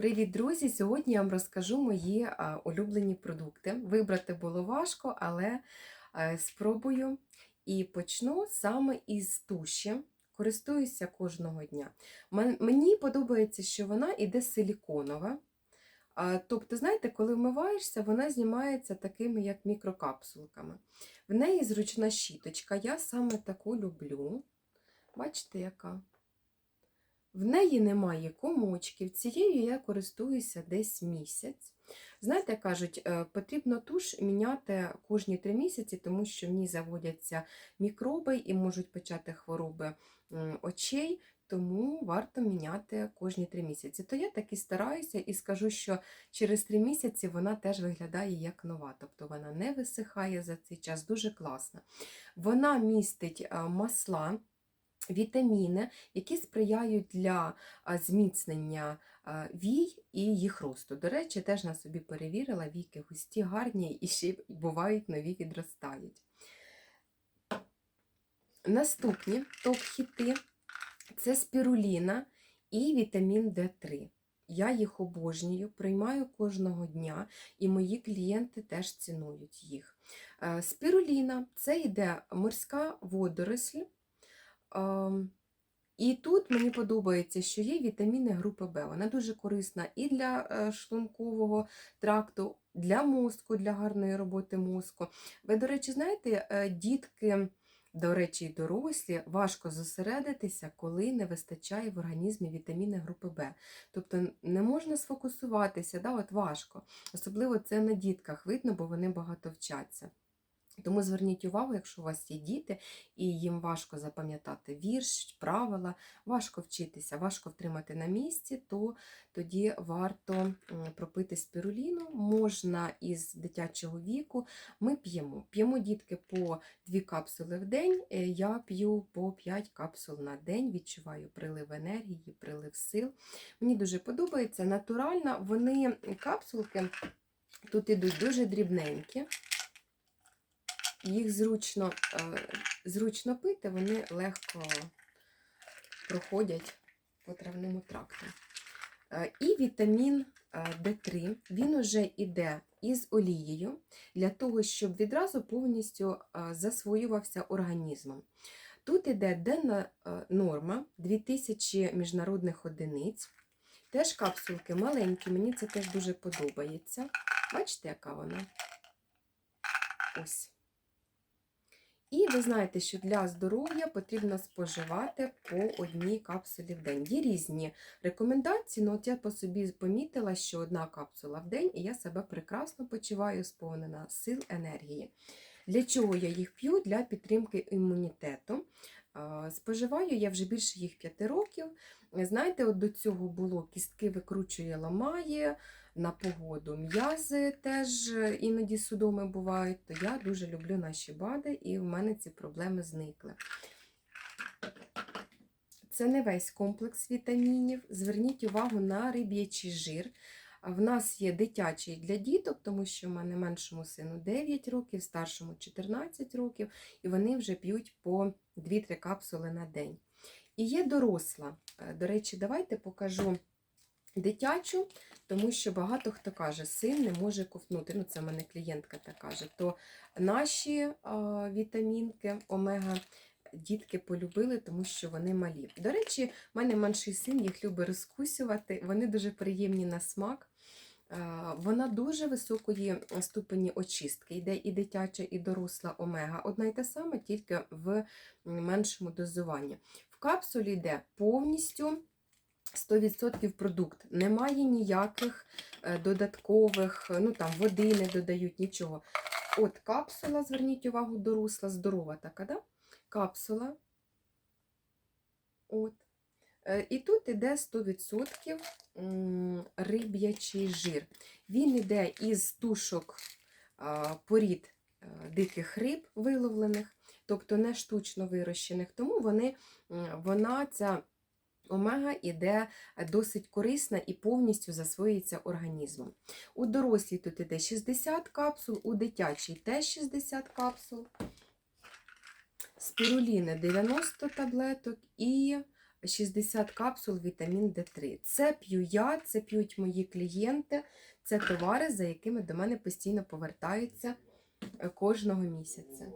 Привіт, друзі! Сьогодні я вам розкажу мої улюблені продукти. Вибрати було важко, але е, спробую. І почну саме із туші. Користуюся кожного дня. Мені подобається, що вона іде силіконова. Тобто, знаєте, коли вмиваєшся, вона знімається такими, як мікрокапсулками. В неї зручна щіточка. Я саме таку люблю. Бачите, яка? В неї немає комочків. Цією я користуюся десь місяць. Знаєте, кажуть, е, потрібно туш міняти кожні три місяці, тому що в ній заводяться мікроби і можуть почати хвороби очей, тому варто міняти кожні три місяці. То я так і стараюся і скажу, що через три місяці вона теж виглядає як нова, тобто вона не висихає за цей час, дуже класна. Вона містить е, масла вітаміни, які сприяють для зміцнення вій і їх росту. До речі, теж на собі перевірила, віки густі, гарні і ще бувають нові відростають. Наступні топ-хіти це спіруліна і вітамін D3. Я їх обожнюю, приймаю кожного дня, і мої клієнти теж цінують їх. Е, Спіруліна це йде морська водоросль. Ем, І тут мені подобається, що є вітаміни групи Б. Вона дуже корисна і для е, шлункового тракту, для мозку, для гарної роботи мозку. Ви, до речі, знаєте, е, дітки, до речі, і дорослі, важко зосередитися, коли не вистачає в організмі вітаміни групи Б. Тобто не можна сфокусуватися, да, от важко. Особливо це на дітках видно, бо вони багато вчаться. Тому зверніть увагу, якщо у вас є діти, і їм важко запам'ятати вірш, правила, важко вчитися, важко втримати на місці, то тоді варто пропити спіруліну. Можна із дитячого віку. Ми п'ємо. П'ємо дітки по 2 капсули в день. е, Я п'ю по 5 капсул на день, відчуваю прилив енергії, прилив сил. Мені дуже подобається. Натуральна, вони капсулки тут ідуть дуже дрібненькі їх зручно, е, зручно пити, вони легко проходять по травному тракту. Е, І вітамін е, D3, він уже йде із олією для того, щоб відразу повністю засвоювався організмом. Тут іде денна норма 2000 міжнародних одиниць. Теж капсулки маленькі, мені це теж дуже подобається. Бачите, яка вона? Ось. І ви знаєте, що для здоров'я потрібно споживати по одній капсулі в день. Є різні рекомендації, але от я по собі помітила, що одна капсула в день, і я себе прекрасно почуваю, сповнена сил енергії. Для чого я їх п'ю? Для підтримки імунітету. Споживаю я вже більше їх 5 років. Знаєте, от до цього було кістки викручує, ламає, на погоду м'язи теж іноді судоми бувають, то я дуже люблю наші бади, і в мене ці проблеми зникли. Це не весь комплекс вітамінів. Зверніть увагу на риб'ячий жир. В нас є дитячий для діток, тому що в мене меншому сину 9 років, старшому 14 років, і вони вже п'ють по 2-3 капсули на день. І є доросла. Е, До речі, давайте покажу дитячу, тому що багато хто каже, син не може ковтнути. Ну, це в мене клієнтка так каже. То наші вітамінки омега дітки полюбили, тому що вони малі. До речі, в мене менший син їх любить розкусювати, вони дуже приємні на смак. Вона дуже високої ступені очистки, йде і дитяча, і доросла омега. Одна й та сама, тільки в меншому дозуванні. В капсулі йде повністю 100% продукт. Немає ніяких е, додаткових, ну там води не додають, нічого. От капсула, зверніть увагу, доросла, здорова така, да? Капсула. От. Е, І тут іде 100% риб'ячий жир. Він іде із тушок порід е, диких риб виловлених, тобто не штучно вирощених, тому вони, вона ця омега іде досить корисна і повністю засвоюється організмом. У дорослій тут іде 60 капсул, у дитячій теж 60 капсул, спіруліни 90 таблеток і 60 капсул вітамін Д3. Це п'ю я, це п'ють мої клієнти, це товари, за якими до мене постійно повертаються е, кожного місяця.